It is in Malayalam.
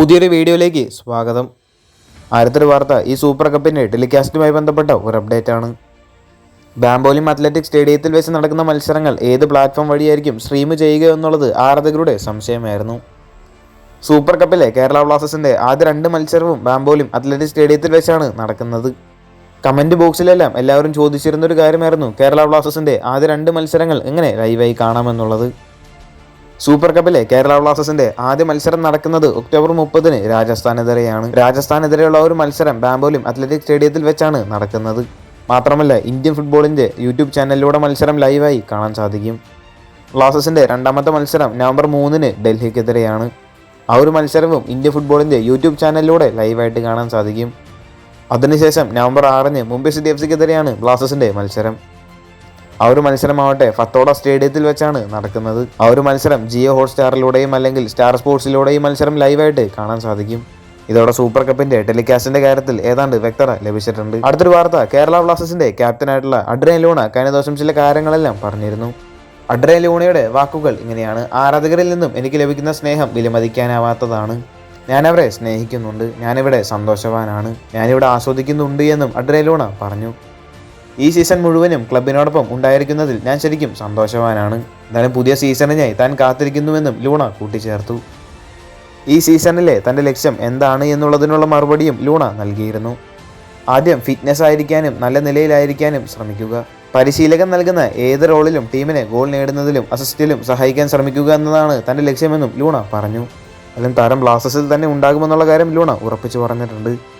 പുതിയൊരു വീഡിയോയിലേക്ക് സ്വാഗതം. ആരത്തൊരു വാർത്ത ഈ സൂപ്പർ കപ്പിന്റെ ടെലികാസ്റ്റുമായി ബന്ധപ്പെട്ട ഒരു അപ്ഡേറ്റ് ആണ്. ബാംബോലിം അത്ലറ്റിക് സ്റ്റേഡിയത്തിൽ വെച്ച് നടക്കുന്ന മത്സരങ്ങൾ ഏത് പ്ലാറ്റ്ഫോം വഴിയായിരിക്കും സ്ട്രീം ചെയ്യുക എന്നുള്ളത് ആരാധകരുടെ സംശയമായിരുന്നു. സൂപ്പർ കപ്പിലെ കേരള ബ്ലാസ്റ്റേഴ്സിന്റെ ആദ്യ രണ്ട് മത്സരവും ബാംബോലിം അത്ലറ്റിക് സ്റ്റേഡിയത്തിൽ വെച്ചാണ് നടക്കുന്നത്. കമന്റ് ബോക്സിലെല്ലാം എല്ലാവരും ചോദിച്ചിരുന്നൊരു കാര്യമായിരുന്നു കേരള ബ്ലാസ്റ്റേഴ്സിന്റെ ആദ്യ രണ്ട് മത്സരങ്ങൾ എങ്ങനെ ലൈവായി കാണാമെന്നുള്ളത്. സൂപ്പർ കപ്പിലെ കേരള ബ്ലാസ്റ്റേഴ്സിന്റെ ആദ്യ മത്സരം നടക്കുന്നത് ഒക്ടോബർ മുപ്പതിന് രാജസ്ഥാനെതിരെയാണ്. രാജസ്ഥാനെതിരെയുള്ള ഒരു മത്സരം ബാംബോലിം അത്ലറ്റിക് സ്റ്റേഡിയത്തിൽ വെച്ചാണ് നടക്കുന്നത്. മാത്രമല്ല ഇന്ത്യൻ ഫുട്ബോളിന്റെ യൂട്യൂബ് ചാനലിലൂടെ മത്സരം ലൈവായി കാണാൻ സാധിക്കും. ബ്ലാസ്റ്റേഴ്സിന്റെ രണ്ടാമത്തെ മത്സരം നവംബർ മൂന്നിന് ഡൽഹിക്കെതിരെയാണ്. ആ ഒരു മത്സരവും ഇന്ത്യൻ ഫുട്ബോളിന്റെ യൂട്യൂബ് ചാനലിലൂടെ ലൈവായിട്ട് കാണാൻ സാധിക്കും. അതിനുശേഷം നവംബർ ആറിന് മുംബൈ സിറ്റി എഫ് സിക്കെതിരെയാണ് ബ്ലാസ്റ്റേഴ്സിന്റെ മത്സരം. ആ ഒരു മത്സരമാവട്ടെ ഫത്തോഡ സ്റ്റേഡിയത്തിൽ വെച്ചാണ് നടക്കുന്നത്. ആ ഒരു മത്സരം ജിയോ ഹോട്ട്സ്റ്റാറിലൂടെയും അല്ലെങ്കിൽ സ്റ്റാർ സ്പോർട്സിലൂടെയും മത്സരം ലൈവായിട്ട് കാണാൻ സാധിക്കും. ഇതോടെ സൂപ്പർ കപ്പിന്റെ ടെലികാസ്റ്റിന്റെ കാര്യത്തിൽ ഏതാണ്ട് വ്യക്തത ലഭിച്ചിട്ടുണ്ട്. അടുത്തൊരു വാർത്ത കേരള ബ്ലാസ്റ്റേഴ്സിന്റെ ക്യാപ്റ്റനായിട്ടുള്ള അഡ്രൈൻ ലൂണ കഴിഞ്ഞ ദിവസം ചില കാര്യങ്ങളെല്ലാം പറഞ്ഞിരുന്നു. അഡ്രൈൻ ലൂണയുടെ വാക്കുകൾ ഇങ്ങനെയാണ് ആരാധകരിൽ നിന്നും എനിക്ക് ലഭിക്കുന്ന സ്നേഹം വിലമതിക്കാനാവാത്തതാണ്. ഞാനവരെ സ്നേഹിക്കുന്നുണ്ട് ഞാനിവിടെ സന്തോഷവാനാണ് ഞാനിവിടെ ആസ്വദിക്കുന്നുണ്ട് എന്നും അഡ്രൈ ലൂണ പറഞ്ഞു. ഈ സീസൺ മുഴുവനും ക്ലബിനോടൊപ്പം ഉണ്ടായിരിക്കുന്നതിൽ ഞാൻ ശരിക്കും സന്തോഷവാനാണ്. എന്നാലും പുതിയ സീസണിനായി താൻ കാത്തിരിക്കുന്നുവെന്നും ലൂണ കൂട്ടിച്ചേർത്തു. ഈ സീസണിലെ തന്റെ ലക്ഷ്യം എന്താണ് എന്നുള്ളതിനുള്ള മറുപടിയും ലൂണ നൽകിയിരുന്നു. ആദ്യം ഫിറ്റ്നസ് ആയിരിക്കാനും നല്ല നിലയിലായിരിക്കാനും ശ്രമിക്കുക. പരിശീലകൻ നൽകുന്ന ഏത് റോളിലും ടീമിനെ ഗോൾ നേടുന്നതിലും അസിസ്റ്റിലും സഹായിക്കാൻ ശ്രമിക്കുക എന്നതാണ് തന്റെ ലക്ഷ്യമെന്നും ലൂണ പറഞ്ഞു. അതിലും താരം ബ്ലാസ്റ്റേഴ്സിൽ തന്നെ ഉണ്ടാകുമെന്നുള്ള കാര്യം ലൂണ ഉറപ്പിച്ചു പറഞ്ഞിട്ടുണ്ട്.